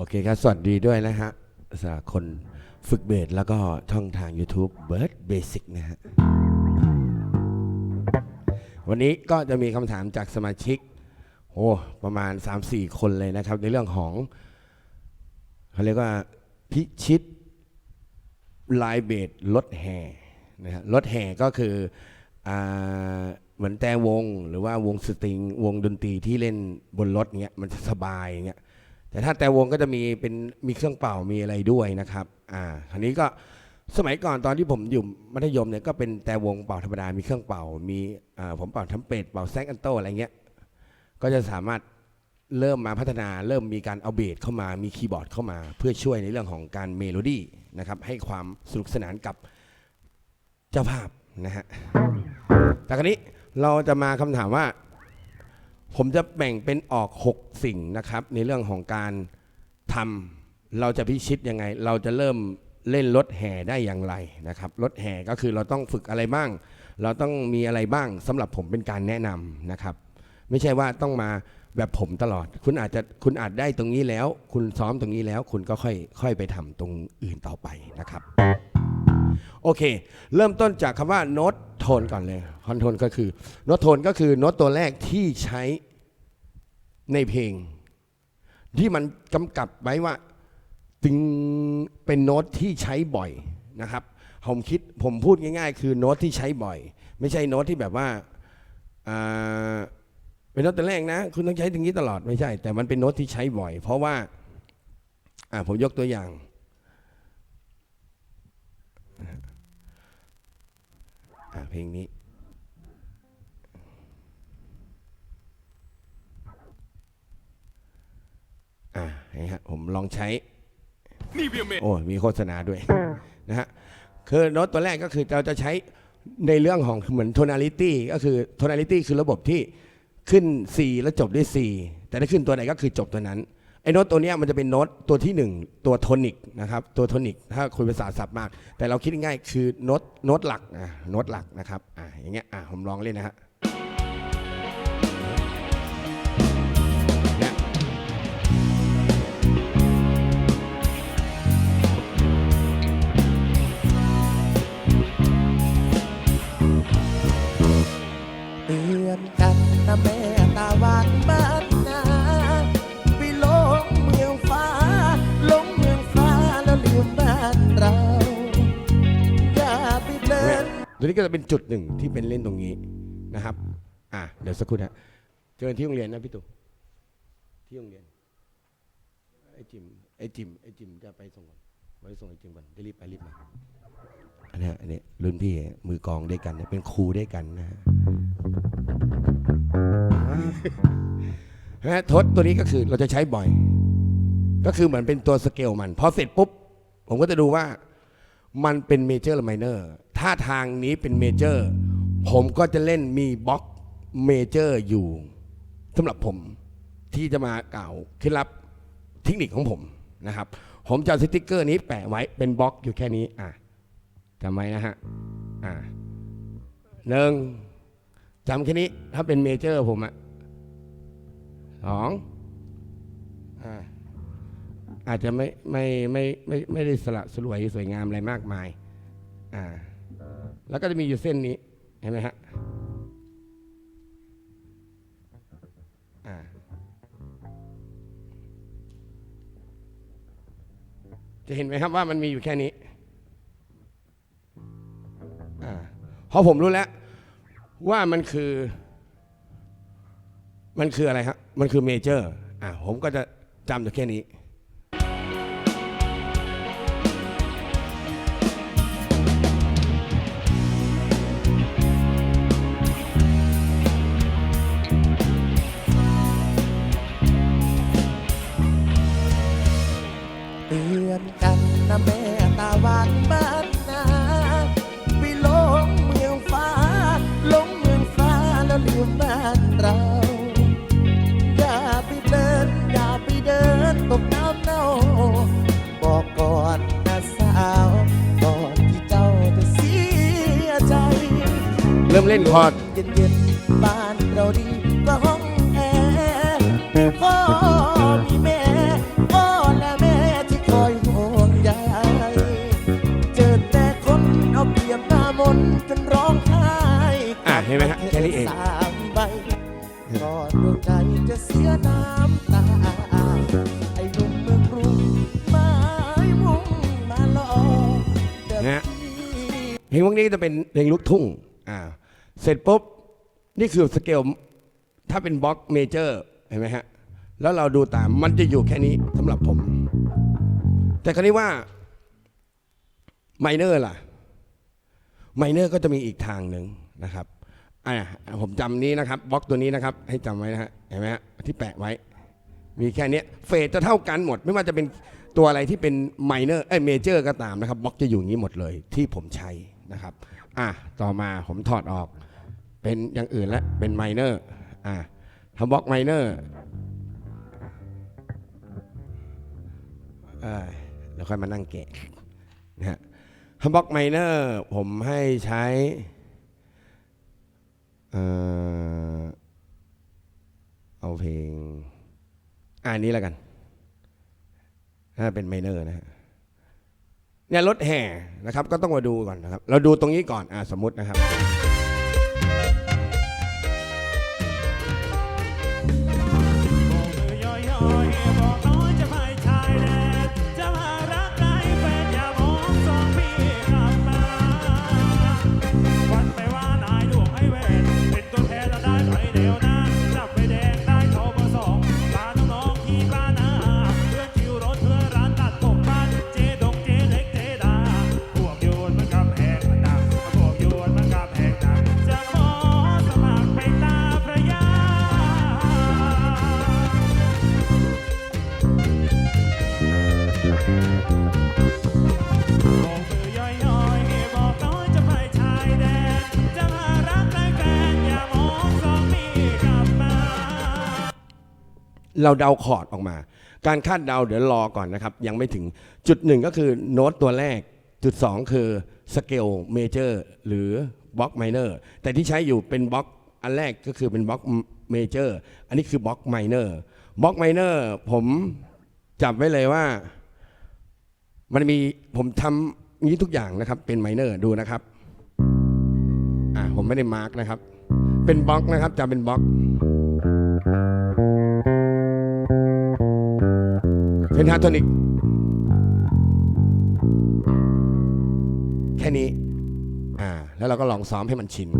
โอเคครับ สวัสดีด้วยนะฮะสำหรับคนฝึกเบสแล้วก็ช่องทาง YouTube Bird Basic นะฮะ วันนี้ก็จะมีคำถามจากสมาชิกโอ้ประมาณ 3-4 คนเลยนะครับ ในเรื่องของเขาเรียกว่าพิชิตลายเบสรถแห่นะฮะรถแห่ก็คืออเหมือนแต่วงหรือว่าวงสตริง วงดนตรีที่เล่นบนรถเงี้ยมันจะสบายเงี้ย แต่ถ้าแต่วงก็จะมีเป็นมีเครื่องเป่ามีอะไรด้วยนะครับอ่าคราวนี้ก็สมัยก่อนตอนที่ผมอยู่มัธยมเนี่ยก็เป็นแต่วงเป่าธรรมดา มีเครื่องเป่า มีอ่าผมเป่าทัมเป็ดเป่าแซกอันโตอะไรเงี้ย ก็จะสามารถเริ่มมาพัฒนา เริ่มมีการเอาเบสเข้ามา มีคีย์บอร์ดเข้ามา เพื่อช่วยในเรื่องของการเมโลดี้นะครับ ให้ความสนุกสนานกับเจ้าภาพนะฮะแต่คราวนี้เราจะมาคำถามว่า ผมจะแบ่งเป็นออก 6 สิ่งนะครับ ในเรื่องของการทำเราจะพิชิตยังไง เราจะเริ่มเล่นรถแห่ได้อย่างไรนะครับรถแห่ก็คือเราต้องฝึกอะไรบ้าง เราต้องมีอะไรบ้างสำหรับผมเป็นการแนะนำนะครับ ไม่ใช่ว่าต้องมาแบบผมตลอด คุณอาจจะคุณอาจได้ตรงนี้แล้ว คุณซ้อมตรงนี้แล้ว คุณก็ค่อยค่อยไปทำตรงอื่นต่อไปนะครับ โอเค เริ่มต้นจากคำว่าโน้ตโทนก่อนเลยคอนโทนก็คือโน้ตโทนก็คือโน้ตตัวแรกที่ใช้ในเพลง ที่มันกำกับไว้ว่าตึงเป็นโน้ตที่ใช้บ่อยนะครับผมคิดผมพูดง่าย ๆ คือโน้ตที่ใช้บ่อย ไม่ใช่โน้ตที่แบบว่าเป็นโน้ตตัวแรกนะ คุณต้องใช้ตรงนี้ตลอดไม่ใช่ แต่มันเป็นโน้ตที่ใช้บ่อย เพราะว่าผมยกตัวอย่าง อะ เพลงนี้ อะนี่ฮะผมลองใช้นี่เวียเมโอ้มีโฆษณาด้วยนะฮะ คือโน้ตตัวแรกก็คือเราจะใช้ในเรื่องของเหมือน tonality ก็คือ tonality คือระบบที่ขึ้น4แล้วจบด้วย4แต่ถ้าขึ้นตัวไหนก็คือจบตัวนั้น ไอ้โน้ตตัวเนี้ยมันจะเป็นโน้ตตัวที่ 1 ตัวโทนิกนะครับตัวโทนิกถ้าคุยภาษาศัพท์มาก แต่เราคิดง่ายคือโน้ตโน้ตหลักอะโน้ตหลักนะครับอะอย่างเงี้ยอะผมลองเล่นนะฮะเนี่ยเตือนกันนะแม่ตาหวาน ตัวนี้ก็จะเป็นจุดหนึ่งที่เป็นเล่นตรงนี้นะครับ อะเดี๋ยวสักครู่นะเจอกันที่โรงเรียนนะพี่ตู่ที่โรงเรียนไอ้จิมไอ้จิมไอ้จิมจะไปส่งก่อนไปส่งไอ้จิมก่อนจะรีบไปรีบมาอันนี้อันนี้รุ่นพี่มือกองด้วยกันนะเป็นครูด้วยกันนะฮะนะฮะทศตัวนี้ก็คือเราจะใช้บ่อย ก็คือเหมือนเป็นตัวสเกลมันพอเสร็จปุ๊บ ผมก็จะดูว่า มันเป็นเมเจอร์หรือไมเนอร์ถ้าทางนี้เป็นเมเจอร์ผมก็จะเล่นมีบล็อกเมเจอร์อยู่สำหรับผมที่จะมากล่าวเคล็ดลับเทคนิคของผมนะครับ ผมจะสติกเกอร์นี้แปะไว้เป็นบล็อกอยู่แค่นี้อะจำไว้นะฮะอะหนึ่งจำแค่นี้ถ้าเป็นเมเจอร์ผมอะสองอ่า อาจจะไม่ไม่ไม่ไม่ไม่ได้สละสลวยสวยงามอะไรมากมายอ่าแล้วก็จะมีอยู่เส้นนี้เห็นไหมฮะอ่าจะเห็นไหมครับว่ามันมีอยู่แค่นี้อ่าเพราะผมรู้แล้วว่ามันคือ มันคืออะไรครับมันคือเมเจอร์อ่าผมก็จะจำอยู่แค่นี้ เล่นคอร์ดเย็นๆบ้านเราดีก็ห้องแอร์พ่อมีแม่พ่อและแม่ที่คอยห่วงใยเจอแต่คนเอาเปรียบหน้ามนจนร้องไห้อะเห็นไหมฮะแค่นี้เองสามใดวงใจจะเสียน้ำตาไอ้ลุงเมืองรุงมาให้มุงมาหลอกฮเพลงพวกนี้จะเป็นเพลงลูกทุ่งอ่า เสร็จปุ๊บ นี่คือสเกลถ้าเป็นบล็อกเมเจอร์เห็นไหมฮะ แล้วเราดูตามมันจะอยู่แค่นี้สำหรับผม แต่คราวนี้ว่าไมเนอร์ล่ะไมเนอร์ก็จะมีอีกทางหนึ่งนะครับอ่าผมจำนี้นะครับบล็อกตัวนี้นะครับ ให้จำไว้นะฮะเห็นไหมฮะที่แปะไว้ มีแค่นี้เฟสจะเท่ากันหมด ไม่ว่าจะเป็นตัวอะไรที่เป็นไมเนอร์เอ้ยเมเจอร์ก็ตามนะครับบล็อกจะอยู่อย่างนี้หมดเลยที่ผมใช้นะครับ อะต่อมาผมถอดออก เป็นอย่างอื่นแล้วเป็นไมเนอร์อะทำบล็อกไมเนอร์เดี๋ยวค่อยมานั่งแกะนะฮะทำบล็อกไมเนอร์ผมให้ใช้เอ่อเอาเพลงอันนี้แล้วกันถ้าเป็นไมเนอร์นะฮะ เนี่ยรถแห่นะครับก็ต้องมาดูก่อนนะครับ เราดูตรงนี้ก่อนอ่าสมมตินะครับโบ เราเดาคอร์ดออกมา การคาดเดาเดี๋ยวรอก่อนนะครับ ยังไม่ถึงจุดหนึ่งก็คือโน้ตตัวแรก จุดสองคือสเกลเมเจอร์หรือบล็อกไมเนอร์แต่ที่ใช้อยู่เป็นบล็อกอันแรกก็คือเป็นบล็อกเมเจอร์อันนี้คือบล็อกไมเนอร์บล็อกไมเนอร์ผมจับไว้เลยว่ามันมีผมทำนี้ทุกอย่างนะครับเป็นไมเนอร์ดูนะครับอ่าผมไม่ได้มาร์กนะครับ เป็นบล็อกนะครับจำเป็นบล็อก เพนทาโทนิก แค่นี้ อ่า แล้วเราก็ลองซ้อมให้มันชิน เ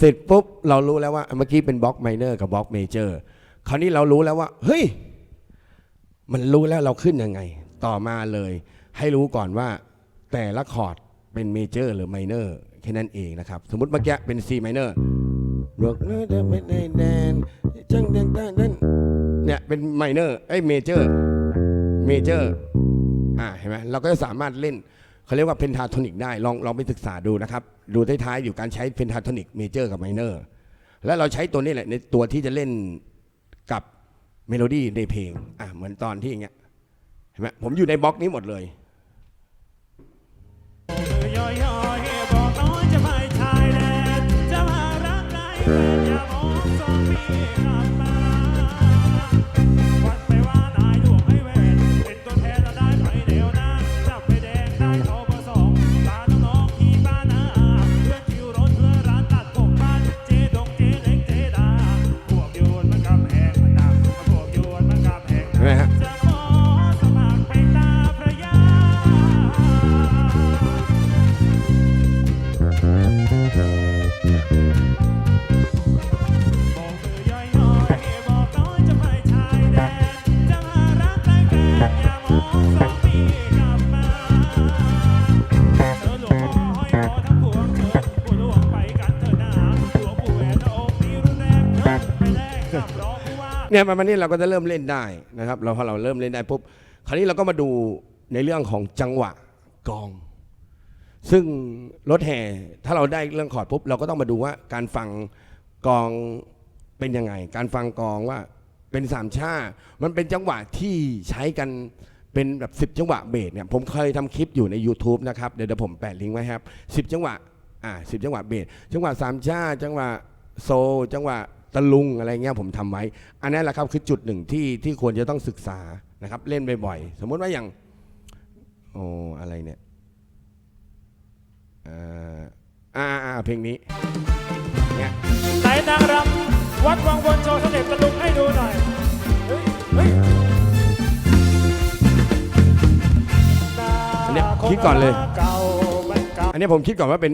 สร็จปุ๊บ เรารู้แล้วว่า เมื่อกี้เป็นบล็อกไมเนอร์กับบล็อกเมเจอร์ คราวนี้เรารู้แล้วว่า เฮ้ย มันรู้แล้วเราขึ้นยังไง ต่อมาเลย ให้รู้ก่อนว่าแต่ละคอร์ดเป็นเมเจอร์หรือไมเนอร์ แค่นั้นเองนะครับ สมมติเมื่อกี้เป็น C ไมเนอร์ดอกน้อไม่ได้แดนจังเดนนั้นเนี่ยเป็นไมเนอร์ไอ้เมเจอร์เมเจอร์อ่าเห็นไหมเราก็จะสามารถเล่นเขาเรียกว่าเพนทาโทนิกได้ลองลองไปศึกษาดูนะครับ ดูท้ายๆอยู่การใช้เพนทาโทนิกเมเจอร์กับไมเนอร์แล้วเราใช้ตัวนี้แหละในตัวที่จะเล่นกับเมโลดี้ในเพลงอะเหมือนตอนที่อย่างเงี้ยเห็นไหมผมอยู่ในบล็อกนี้หมดเลย วัดไปว่านายหลวงให้เวทเป็นตัวแทนเราได้ไปเดียวนะจับไปแดงได้ทอง เนี่ยประมาณนี้เราก็จะเริ่มเล่นได้นะครับเราพอเราเริ่มเล่นได้ปุ๊บคราวนี้เราก็มาดูในเรื่องของจังหวะกอง ซึ่งรถแห่ถ้าเราได้เรื่องคอร์ดปุ๊บเราก็ต้องมาดูว่าการฟังกองเป็นยังไง การฟังกองว่าเป็นสามชา มันเป็นจังหวะที่ใช้กันเป็นแบบสิบจังหวะเบสเนี่ยผมเคยทำคลิปอยู่ใน YouTube นะครับเดี๋ยวเดี๋ยวผมแปะลิงก์ไว้ครับสิบจังหวะอ่าสิบจังหวะเบสจังหวะสามชา จังหวะโซลจังหวะ ตะลุงอะไรเงี้ยผมทำไว้ อันนั้นแหละครับคือจุดหนึ่งที่ที่ควรจะต้องศึกษานะครับ เล่นบ่อยๆสมมุติว่าอย่างโอ้อะไรเนี่ยเอ่าอ่าเพลงนี้เนี่ยไหนนางรำวัดวังวนโชว์เสน่ห์ตะลุงให้ดูหน่อยเฮ้ยเฮ้ยอันนี้คิดก่อนเลย อันนี้ผมคิดก่อนว่าเป็น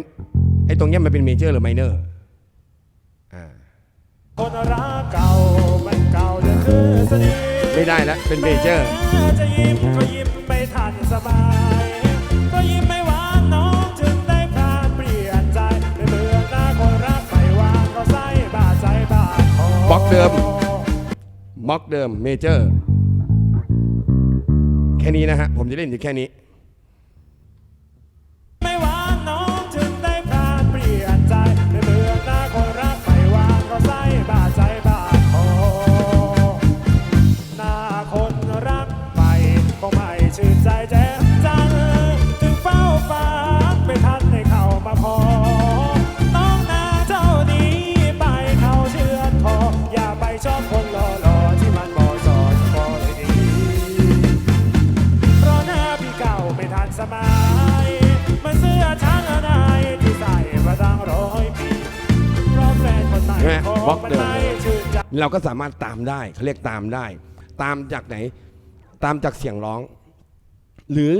ไอ้ตรงเนี้ยมันเป็นเมเจอร์หรือไมเนอร์ คนรักเก่ามันเก่าจะคือสนิทไม่ได้แล้วเป็นเมเจอร์ แม้จะยิ้มก็ยิ้มไม่ทันสบายก็ยิ้มไม่หวานน้องจึงได้พลาดเปลี่ยนใจในเมื่อหน้าคนรักไม่วางก็ใส่บาดใจบาดคอบล็อกเดิมบล็อกเดิมเมเจอร์ แค่นี้นะฮะ ผมจะเล่นอยู่แค่นี้ เราก็สามารถตามได้เขาเรียกตามได้ ตามจากไหน ตามจากเสียงร้อง หรือ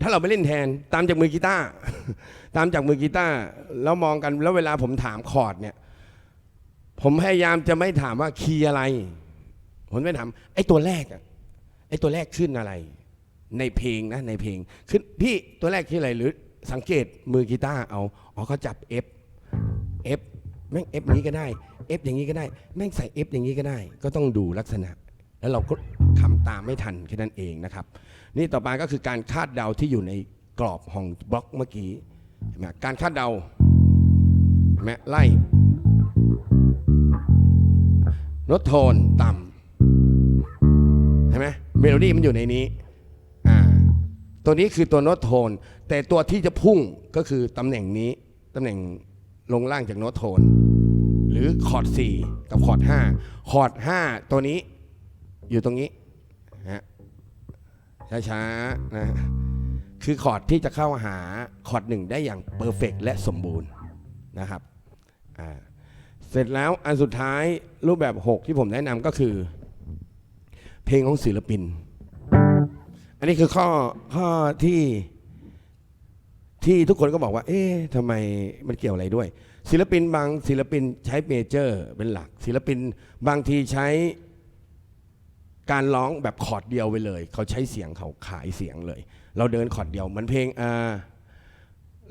ถ้าเราไปเล่นแทน ตามจากมือกีตาร์ตามจากมือกีตาร์แล้วมองกันแล้วเวลาผมถามคอร์ดเนี่ย ผมพยายามจะไม่ถามว่าคีย์อะไร ผมไม่ถามไอ้ตัวแรกอะไอ้ตัวแรกขึ้นอะไร ในเพลงนะในเพลงขึ้นพี่ตัวแรกคืออะไรหรือสังเกตมือกีตาร์เอาอ๋อเขาจับ F F แม่ง F อย่างนี้ก็ได้ F อย่างนี้ก็ได้ แม่งใส่ F อย่างนี้ก็ได้ ก็ต้องดูลักษณะ แล้วเราก็ทำตามไม่ทันแค่นั้นเองนะครับ นี่ต่อไปก็คือการคาดเดาที่อยู่ในกรอบของบล็อกเมื่อกี้เห็นไหมการคาดเดาเห็นไหมไล่โน้ตโทนต่ำเห็นไหมเมโลดี้มันอยู่ในนี้อ่าตัวนี้คือตัวโน้ตโทน แต่ตัวที่จะพุ่งก็คือตำแหน่งนี้ตำแหน่งลงล่างจากโน้ตโทน รือคอร์ด4กับคอร์ด5คอร์ด5ตัวนี้อยู่ตรงนี้นะฮะช้าๆนะคือคอร์ดที่จะเข้าหาคอร์ดหนึ่งได้อย่างเพอร์เฟกและสมบูรณ์นะครับอ่าเสร็จแล้วอันสุดท้ายรูปแบบ 6 ที่ผมแนะนำก็คือ เพลงของศิลปิน อันนี้คือข้อข้อที่ที่ทุกคนก็บอกว่า เอ๊ะทำไมมันเกี่ยวอะไรด้วย ศิลปินบางศิลปินใช้เมเจอร์เป็นหลัก ศิลปินบางทีใช้การร้องแบบคอร์ดเดียวไปเลย เขาใช้เสียงเขาขายเสียงเลย เราเดินคอร์ดเดียวเหมือนเพลงอ่า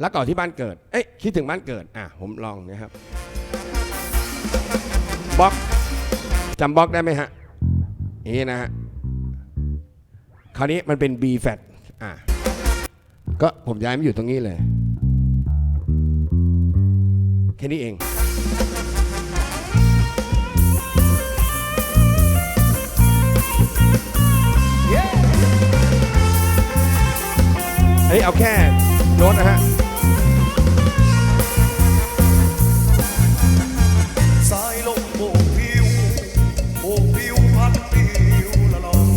รักเก่าที่บ้านเกิด เอ๊ะคิดถึงบ้านเกิด อะผมลองนะครับบล็อกจำบล็อกได้ไหมฮะนี่นะฮะคราวนี้มันเป็น B flat อะก็ผมย้ายมาอยู่ตรงนี้เลย แค่นี้เองอันนี้เอาแค่โน้ตนะฮะสายลมโบกผิวโบกผิวพัดผิวละลอง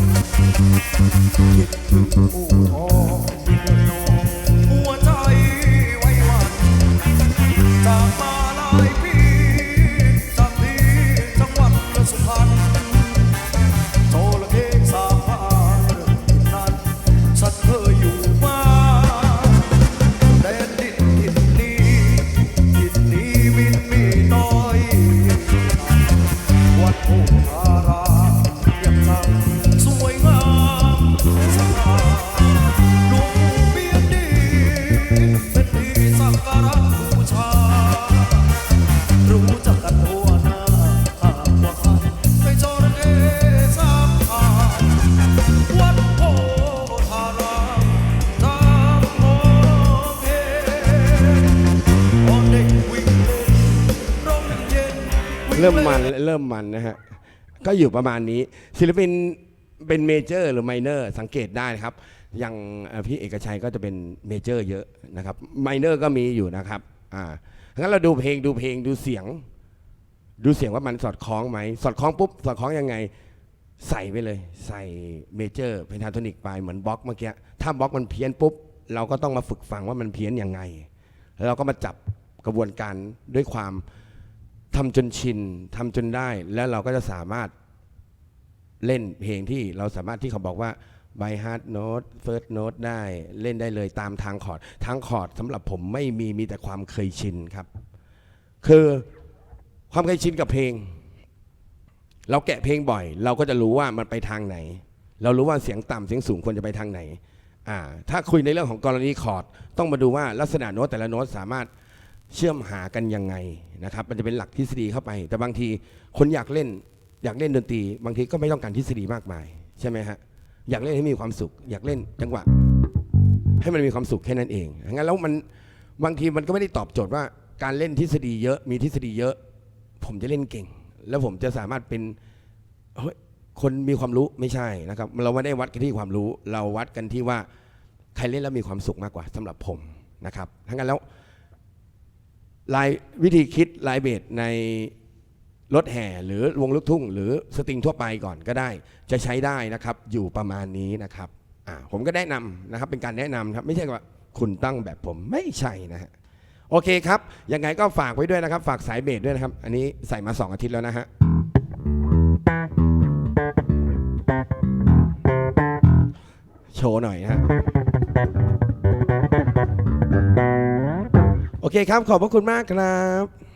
คิดถึงผู้ทอ เริ่มมันเริ่มมันนะฮะก็อยู่ประมาณนี้ ศิลปินเป็นเมเจอร์หรือไมเนอร์สังเกตได้นะครับ อย่างพี่เอกชัยก็จะเป็นเมเจอร์เยอะนะครับไมเนอร์ก็มีอยู่นะครับอ่างั้นเราดูเพลงดูเพลงดูเสียง ดูเสียงว่ามันสอดคล้องไหมสอดคล้องปุ๊บสอดคล้องยังไงใส่ไปเลย ใส่เมเจอร์เพนทาโทนิกไปเหมือนบล็อกเมื่อกี้ถ้าบล็อกมันเพี้ยนปุ๊บ เราก็ต้องมาฝึกฟังว่ามันเพี้ยนยังไง แล้วเราก็มาจับกระบวนการด้วยความ ทำจนชินทำจนได้แล้วเราก็จะสามารถเล่นเพลงที่เราสามารถที่เขาบอกว่าบายฮาร์ดโน้ตเฟิร์สโน้ตได้เล่นได้เลยตามทางคอร์ดทางคอร์ดสำหรับผมไม่มีมีแต่ความเคยชินครับ คือความเคยชินกับเพลง เราแกะเพลงบ่อย เราก็จะรู้ว่ามันไปทางไหน เรารู้ว่าเสียงต่ำเสียงสูงควรจะไปทางไหนอ่าถ้าคุยในเรื่องของกรณีคอร์ดต้องมาดูว่าลักษณะโน้ตแต่ละโน้ตสามารถ เชื่อมหากันยังไงนะครับ มันจะเป็นหลักทฤษฎีเข้าไป แต่บางทีคนอยากเล่นอยากเล่นดนตรี บางทีก็ไม่ต้องการทฤษฎีมากมายใช่ไหมฮะอยากเล่นให้มีความสุข อยากเล่นจังหวะ ให้มันมีความสุขแค่นั้นเองงั้นแล้วมันบางทีมันก็ไม่ได้ตอบโจทย์ว่าการเล่นทฤษฎีเยอะมีทฤษฎีเยอะ ผมจะเล่นเก่ง แล้วผมจะสามารถเป็นเฮ้ยคนมีความรู้ไม่ใช่นะครับเราไม่ได้วัดกันที่ความรู้ เราวัดกันที่ว่าใครเล่นแล้วมีความสุขมากกว่าสำหรับผมนะครับทั้งนั้นแล้ว ลายวิธีคิดลายเบสในรถแห่หรือวงลูกทุ่ง หรือสตริงทั่วไปก่อนก็ได้ จะใช้ได้นะครับอยู่ประมาณนี้นะครับอ่าผมก็แนะนำนะครับเป็นการแนะนำครับไม่ใช่ว่าคุณตั้งแบบผมไม่ใช่นะฮะโอเคครับยังไงก็ฝากไว้ด้วยนะครับ ฝากสายเบสด้วยนะครับ อันนี้ใส่มา 2 อาทิตย์แล้วนะฮะโชว์หน่อยนะฮะ โอเคครับ ขอบพระคุณมากครับ